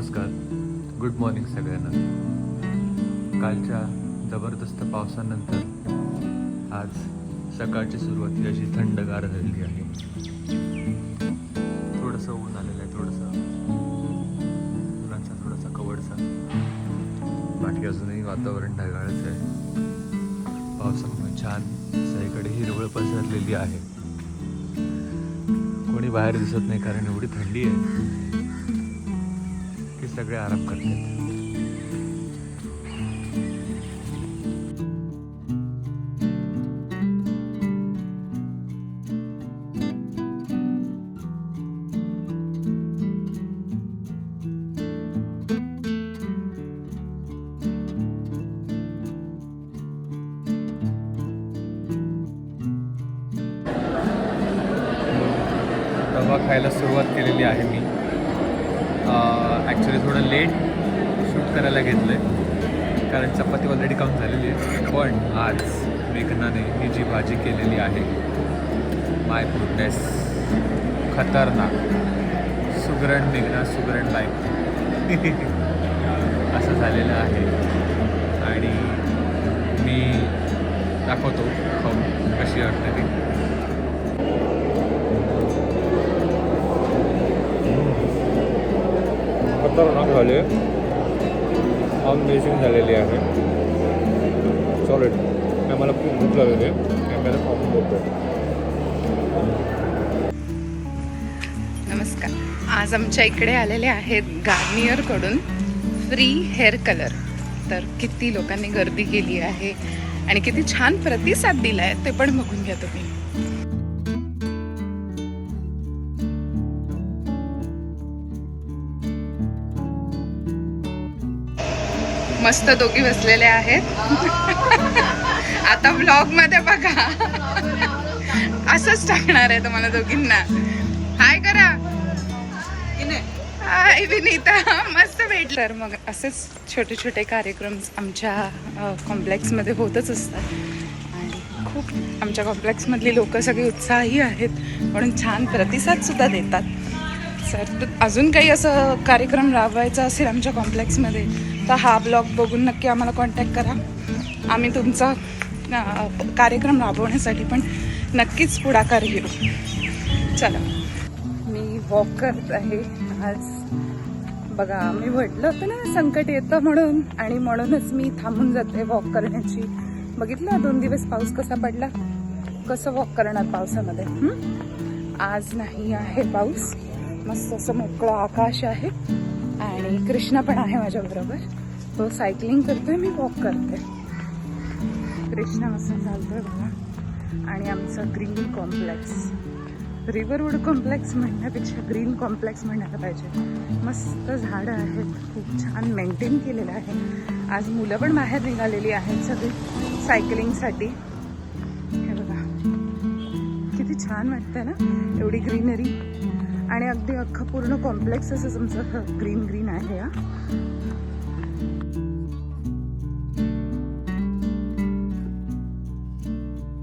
नमस्कार. Good morning सगळ्यांना. कालच्या जबरदस्त पावसानंतर आज सकाळची सुरुवात ही अशी थंडगार झालेली आहे. थोडंसं ऊन आलेलं आहे थोडंसं. मुलांचा थोडासा कवडसा. बाकी अजूनही वातावरण ढगाळच आहे. पावसामुळे छान सगळीकडे हिरवळ पसरलेली आहे. कोणी बाहेर दिसत नाही कारण एवढी थंडी आहे. सगळे आराम करतात. खायला सुरुवात केलेली आहे मी. ॲक्च्युली थोडं लेट शूट करायला घेतलं आहे कारण चपाती ऑलरेडी काम झालेली आहे. पण आज मेघनाने ही जी भाजी केलेली आहे. माय गुडनेस खतरनाक. सुगरण मेघना सुगरण लाईफ असं झालेलं आहे. आणि मी दाखवतो खाऊन कशी वाटते ती. खतरनाक झाले अमेझिंग झालेली आहे. सॉलिड मला खूप भूक लागलेली आहे कॅमेरा खाऊन बोलतो नमस्कार. आज आमच्या इकडे आलेले आहेत गार्नियरकडून फ्री हेअर कलर तर किती लोकांनी गर्दी केली आहे आणि किती छान प्रतिसाद दिला आहे ते पण बघून घ्या तुम्ही. मस्त दोघी बसलेले आहेत. आता ब्लॉगमध्ये बघा. असंच टाकणार आहे तुम्हाला दोघींना. हाय करा. हाय विनीता. मस्त भेटलं. तर मग असेच छोटे छोटे कार्यक्रम आमच्या कॉम्प्लेक्समध्ये होतच असतात. आणि खूप आमच्या कॉम्प्लेक्समधली लोक सगळी उत्साही आहेत. म्हणून छान प्रतिसाद सुद्धा देतात. सर तर अजून काही असं कार्यक्रम राबवायचा असेल आमच्या कॉम्प्लेक्समध्ये तर हा ब्लॉग बघून नक्की आम्हाला कॉन्टॅक्ट करा. आम्ही तुमचा कार्यक्रम राबवण्यासाठी पण नक्कीच पुढाकार घेऊ. चला. मी वॉक करत आहे. आज बघा मी म्हटलं होतं ना संकट येतं म्हणून. आणि म्हणूनच मी थांबून जाते वॉक करण्याची. बघितलं दोन दिवस पाऊस कसा पडला? कसं वॉक करणार पावसामध्ये? आज नाही आहे पाऊस. मस्त असं मोकळं आकाश आहे. आणि कृष्णा पण आहे माझ्याबरोबर. तो सायकलिंग करतोय मी वॉक करते. कृष्णा मस्त चालतोय बघा. आणि आमचं ग्रीन कॉम्प्लेक्स रिव्हरवूड कॉम्प्लेक्स म्हणण्यापेक्षा ग्रीन कॉम्प्लेक्स म्हणायला पाहिजे. मस्त झाडं आहेत खूप छान मेंटेन केलेलं आहे. आज मुलं पण बाहेर निघालेली आहेत सगळी सायकलिंगसाठी हे बघा. किती छान वाटतं ना? एवढी ग्रीनरी आणि अगदी अख्खं पूर्ण कॉम्प्लेक्स असं तुमचं ग्रीन ग्रीन आहे हा.